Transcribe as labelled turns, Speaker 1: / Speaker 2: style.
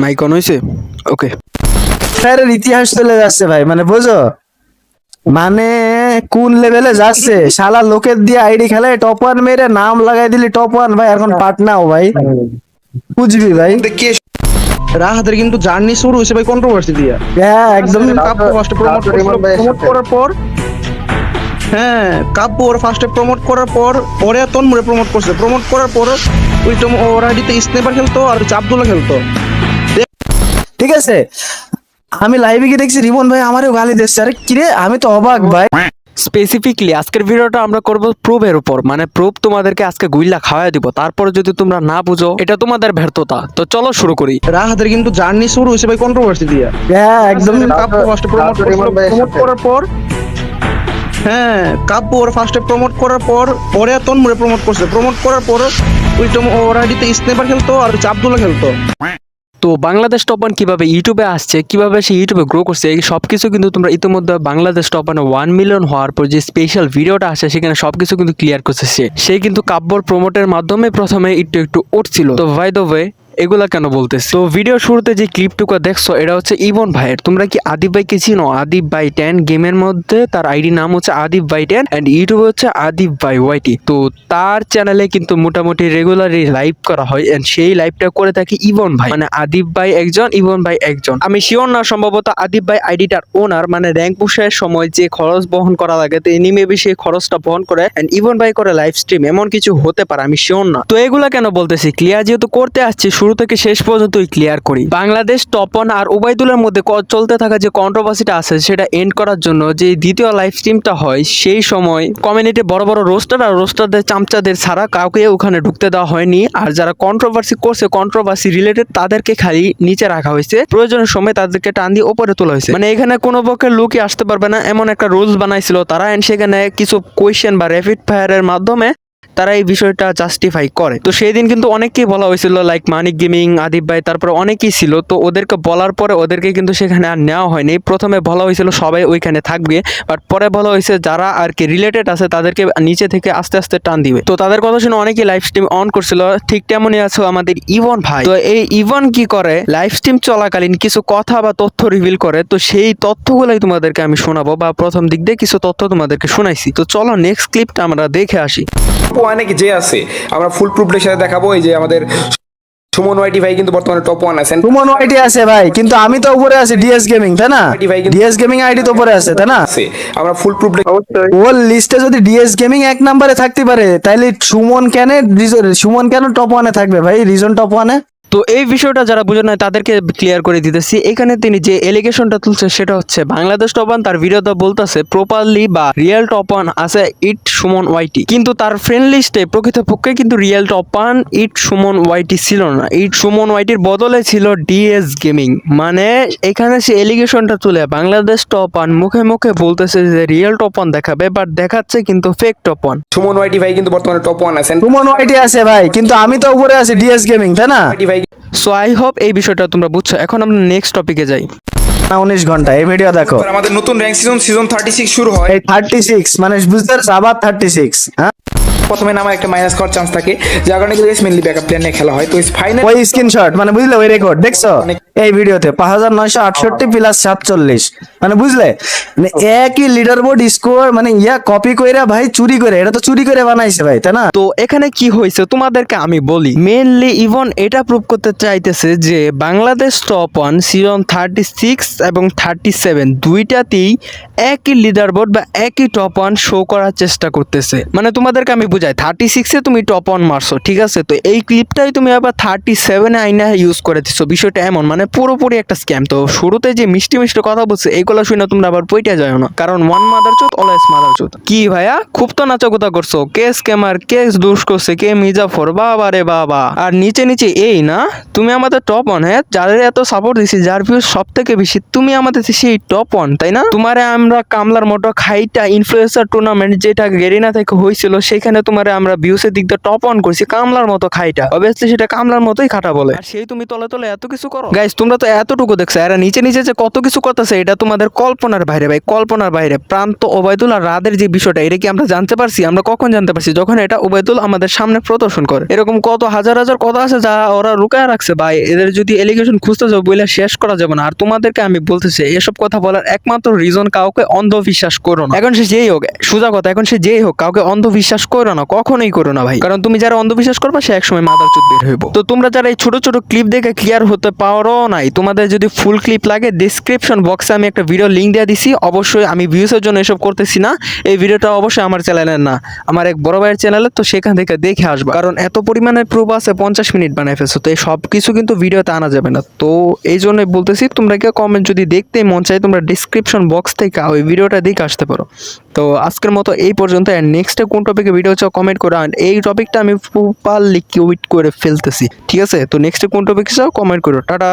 Speaker 1: Mic on হয়েছে ওকে
Speaker 2: ফ্যারের ইতিহাস চলে যাচ্ছে ভাই মানে বুঝো মানে কোন লেভেলে যাচ্ছে শালা লোকের দিয়ে আইডি খেলে টপ ওয়ান মেরে নাম লাগাই দিলি টপ ওয়ান ভাই এখন পাটনাও ভাই বুঝবি ভাই
Speaker 3: রাহাতের কিন্তু জার্নি শুরু হয়েছে ভাই কন্ট্রোভার্সি দিয়ে
Speaker 2: হ্যাঁ একদম
Speaker 3: প্রমোট করার পর হ্যাঁ কাব্য ওর ফার্স্টে প্রমোট করার পর ওরে তন্মুরে প্রমোট করছে। প্রমোট করার পর ওই তো ওর আইডিতে স্নেপার খেলতো আর হচ্ছে আব্দুল্লাহ খেলতো।
Speaker 2: ঠিক আছে। আমি লাইভে গিয়ে দেখছি রিমন ভাই আমারও গালি দিচ্ছে। আরে কিরে আমি তো অবাক ভাই।
Speaker 1: স্পেসিফিকলি আজকের ভিডিওটা আমরা করব প্রুফের উপর। মানে প্রুফ তোমাদেরকে আজকে গুইলা খাওয়াই দিব। তারপর যদি তোমরা না বুঝো এটা তোমাদের ব্যর্থতা। তো চলো শুরু করি।
Speaker 3: রাহাতের কিন্তু জার্নি শুরু হয়েছে ভাই কন্ট্রোভার্সি দিয়ে।
Speaker 2: হ্যাঁ একদম।
Speaker 3: কাব্য ফার্স্টে প্রমোট প্রমোট করার পর হ্যাঁ কাব্য ওর ফার্স্টে প্রমোট করার পর ওরে তন্মুরে প্রমোট করছে। প্রমোট করার পর ওই ওর আইডিতে স্নেপার খেলতো আর হচ্ছে খেলতো।
Speaker 1: তো বাংলাদেশ টপ ওয়ান কীভাবে ইউটিউবে আসছে, কীভাবে সে ইউটিউবে গ্রো করছে, এই সব কিছু কিন্তু তোমরা ইতিমধ্যে বাংলাদেশ টপ ওয়ানে মিলিয়ন হওয়ার পর যে স্পেশাল ভিডিওটা আসে, সেখানে সব কিছু কিন্তু ক্লিয়ার করছে সে। কিন্তু কাব্যর প্রমোটের মাধ্যমে প্রথমে একটু একটু উঠছিল। তো ভাই দ্য ওয়ে এগুলা কেন বলতেছি? তো ভিডিও শুরুতে যে ক্লিপটুকু দেখছ, এটা হচ্ছে ইবন ভাইয়ের। তোমরা কি আদিব ভাইকে চিনো? আদিব ভাই টেন গেমের মধ্যে তার আইডি নাম হচ্ছে আদিব ভাই টেন অ্যান্ড ইউটিউবে হচ্ছে আদিব ভাই ওয়াইটি তো তার চ্যানেলে কিন্তু মোটামুটি রেগুলারলি লাইভ করা হয় এন্ড সেই লাইভটা করে থাকে ইবন ভাই। মানে আদিব ভাই একজন, ইবন ভাই একজন। আমি শিওর না, সম্ভবত আদিব ভাই আইডিটার ওনার মানে র্যাঙ্ক পুষের সময় যে খরচ বহন করা লাগে, তো এনি মেবি সেই খরচটা বহন করে অ্যান্ড ইবন ভাই করে লাইভ স্ট্রিম এমন কিছু হতে পারে, আমি শিওর না। তো এগুলা কেন বলতেছি? ক্লিয়ার যেহেতু করতে আসছি, শুরু থেকে শেষ পর্যন্তই ক্লিয়ার করি। বাংলাদেশ টপন আর ওবায়দুলের মধ্যে চলতে থাকা যে কন্ট্রোভার্সিটা আছে, সেটা এন্ড করার জন্য যে দ্বিতীয় লাইভ স্ট্রিমটা হয়, সেই সময় কমিউনিটি বড় বড় রোস্টার আর রোস্টারদের চামচাদের ছাড়া কাউকে ওখানে ঢুকতে দেওয়া হয়নি। আর যারা কন্ট্রোভার্সি করছে কন্ট্রোভার্সি রিলেটেড তাদেরকে খালি নিচে রাখা হয়েছে। প্রয়োজনের সময় তাদেরকে টান দিয়ে ওপরে তোলা হয়েছে। মানে এখানে কোনো পক্ষে লোকই আসতে পারবে না। এমন একটা রুলস বানাইছিল তারা এন্ড সেখানে কিছু কোয়েশ্চেন বা র্যাপিড ফায়ারের মাধ্যমে তারা এই বিষয়টা জাস্টিফাই করে। তো সেই দিন কিন্তু অনেকেই বলা হয়েছিল লাইক মানিক গেমিং, আদিব ভাই, তারপরে অনেকেই ছিল। তো ওদেরকে বলার পরে ওদেরকে কিন্তু সেখানে আর নেওয়া হয়নি। প্রথমে বলা হয়েছিল সবাই ওইখানে থাকবে বাট পরে বলা হয়েছে যারা আর কি রিলেটেড আছে, তাদেরকে নিচে থেকে আস্তে আস্তে টান দিবে। তো তাদের কথা শুনে অনেকেই লাইভ স্ট্রিম অন করছিল, ঠিক তেমনই আছে আমাদের ইভন ভাই। তো এই ইভন কি করে? লাইভ স্ট্রিম চলাকালীন কিছু কথা বা তথ্য রিভিল করে। তো সেই তথ্যগুলোই তোমাদেরকে আমি শোনাবো, বা প্রথম দিক দিয়ে কিছু তথ্য তোমাদেরকে শোনাইছি। তো চলো নেক্সট ক্লিপটা আমরা দেখে আসি।
Speaker 4: টপ অনেক যে আছে আমরা ফুল প্রুফের সাথে দেখাবো এই যে আমাদের সুমন ওয়াইটি ভাই কিন্তু বর্তমানে টপ ওয়ান আছেন
Speaker 2: সুমন ওয়াইটি আছে ভাই কিন্তু আমি তো উপরে আছি ডিএস গেমিং তাই না? ডিএস গেমিং আইডি তো উপরে আছে তাই না?
Speaker 4: আছে। আমরা ফুল প্রুফ
Speaker 2: ওর লিস্টে যদি ডিএস গেমিং এক নম্বরে থাকতে পারে তাহলে সুমন কেন সুমন কেন টপ ওয়ানে থাকবে ভাই? রিজন টপ ওয়ানে
Speaker 1: তো এই বিষয়টা যারা বুঝে নয় তাদেরকে ক্লিয়ার করে দিতেছি। এখানে তিনি যে এলিগেশনটা তুলছে সেটা হচ্ছে বাংলাদেশ টপান তার ভিডিওতে বলতেছে প্রপারলি বা রিয়েল টপান আছে ইট সুমন ওয়াইটি। কিন্তু তার ফ্রেন্ড লিস্টে প্রকৃতপক্ষে কিন্তু রিয়েল টপান ইট সুমন ওয়াইটি ছিল না। ইট সুমন ওয়াইটির বদলে ছিল ডিএস গেমিং মানে এখানে সে এলিগেশনটা তুলে বাংলাদেশ টপান মুখে মুখে বলতেছে যে রিয়েল টপান দেখাবে বাট দেখাচ্ছে কিন্তু ফেক টপান
Speaker 4: সুমন ওয়াইটি ভাই কিন্তু বর্তমানে টপ ওয়ান আছেন।
Speaker 2: সুমন ওয়াইটি আছে ভাই কিন্তু আমি তো উপরে আছি ডিএস গেমিং তাই না?
Speaker 4: ভাই
Speaker 1: সো আই হোপ এই বিষয়টা তোমরা বুঝছ। এখন আমরা নেক্সট টপিকে যাই।
Speaker 2: না উনিশ ঘণ্টা এই ভিডিও দেখো।
Speaker 4: আমাদের নতুন rank season season thirty six শুরু হয়।
Speaker 2: থার্টি সিক্স মানে বুঝতে পারছ আবার থার্টি সিক্স হ্যাঁ?
Speaker 4: প্রথমে নামার একটা মাইনাস করার চান্স থাকে। যার কারণে কিন্তু মেনলি ব্যাকআপ প্ল্যান নিয়ে খেলা হয়। তো ফাইনাল
Speaker 2: ওই স্ক্রিনশট মানে বুঝলে ওই রেকর্ড দেখছ? এই ভিডিওতে পাঁচ হাজার নয়শো আটষট্টি প্লাস সাতচল্লিশ। মানে বুঝলে? মানে একই লিডার বোর্ড স্কোর মানে ইয়া কপি কইরা ভাই চুরি করে এটা তো চুরি করে বানাইছে ভাই তাই না?
Speaker 1: তো এখানে কি হয়েছে তোমাদেরকে আমি বলি। মেনলি ইভন এটা প্রুভ করতে চাইতেছে যে Bangladesh top one season thirty six এবং থার্টি সেভেন দুইটাতেই একই লিডার বোর্ড বা একই টপ ওয়ান শো করার চেষ্টা করতেছে। মানে তোমাদেরকে আমি বুঝাই থার্টি সিক্সে তুমি টপ ওয়ান মারছো, ঠিক আছে? তো এই ক্লিপটাই তুমি আবার থার্টি সেভেনে আইনা ইউজ করে দিচ্ছ বিষয়টা এমন মানে পুরোপুরি একটা স্ক্যাম তো শুরুতে যে মিষ্টি মিষ্টি কথা বলছে এইগুলো শুনে তোমরা আবার পইটা যাও না। কারণ ওয়ান মাদার চোদ অলওয়েজ মাদার চোদ। কি ভাইয়া? খুব তো নাচাকোতা করছ। কে স্ক্যামার কে দুষ করছে, কে মির্জাফর? বাবা রে বাবা। আর নিচে নিচে এই না, তুমি আমাদের টপ ওয়ান হ্যাঁ? যাদের এত সাপোর্ট দিছি, যার ভিউ সব থেকে বেশি, তুমি আমাদের সেই টপ ওয়ান তাই না? তোমারে আমরা কামলার মোটো খাইটা ইনফ্লুয়েন্সার টুর্নামেন্ট যেটা গেরিনা থেকে হয়েছিল সেখানে তোমার আমরা ভিউসের দিক দিয়ে টপ অন করছি কামলার মতো খাইটা। অবভিয়াসলি সেটা কামলার মতোই খাটা বলে। আর সেই তুমি তলে তলে এত কিছু করো। গাইস তোমরা তো এতটুকু দেখছ এরা নিচে নিচে যে কত কিছু করতেছে এটা তোমাদের কল্পনার বাইরে ভাই কল্পনার বাইরে। প্রান্ত ওবায়দুল আর রাদের যে বিষয়টা এটা কি আমরা জানতে পারছি? আমরা কখন জানতে পারছি? যখন এটা ওবায়দুল আমাদের সামনে প্রদর্শন করে। এরকম কত হাজার হাজার কথা আছে যা ওরা লুকায় রাখছে ভাই। এদের যদি এলিগেশন খুঁজতে যাব বলে শেষ করা যাবে না। আর তোমাদেরকে আমি বলতেছি এসব কথা বলার একমাত্র রিজন কাউকে অন্ধবিশ্বাস করো না। এখন সে যেই হোক সোজা কথা এখন সে যেই হোক কাউকে অন্ধবিশ্বাস করো না। কখনোই করো না ভাই। কারণ তুমি যারা অন্ধবিশ্বাস করবে, সে একসময় মাথার চুপ বের হইব। তো তোমরা যারা এই ছোট ছোট ক্লিপ দেখে ক্লিয়ার হতে পারো নাই, তোমাদের যদি ফুল ক্লিপ লাগে ডিসক্রিপশন বক্সে আমি একটা ভিডিও লিঙ্ক দিয়ে দিছি। অবশ্যই আমি ভিউসের জন্য এসব করতেছি না। এই ভিডিওটা অবশ্যই আমার চ্যানেলের না। আমার এক বড় ভাইয়ের চ্যানেলের তো সেখান থেকে দেখে আসবা। কারণ এত পরিমাণে প্রুফ আছে, পঞ্চাশ মিনিট বানাই ফেলছো। তো এই সব কিছু কিন্তু ভিডিওতে আনা যাবে না। তো এই জন্যই বলতেছি, তোমরা কি কমেন্ট যদি দেখতেই মন চাই তোমরা ডিসক্রিপশন বক্স থেকে ওই ভিডিওটা দেখে আসতে পারো। তো আজকের মতো এই পর্যন্ত আর নেক্সটে কোন টপিকে ভিডিও চাও কমেন্ট করো আর এই টপিকটা আমি প্রপারলি কিউইট করে ফেলতেছি। ঠিক আছে? তো নেক্সটে কোন টপিক চাও কমেন্ট করো। টাটা!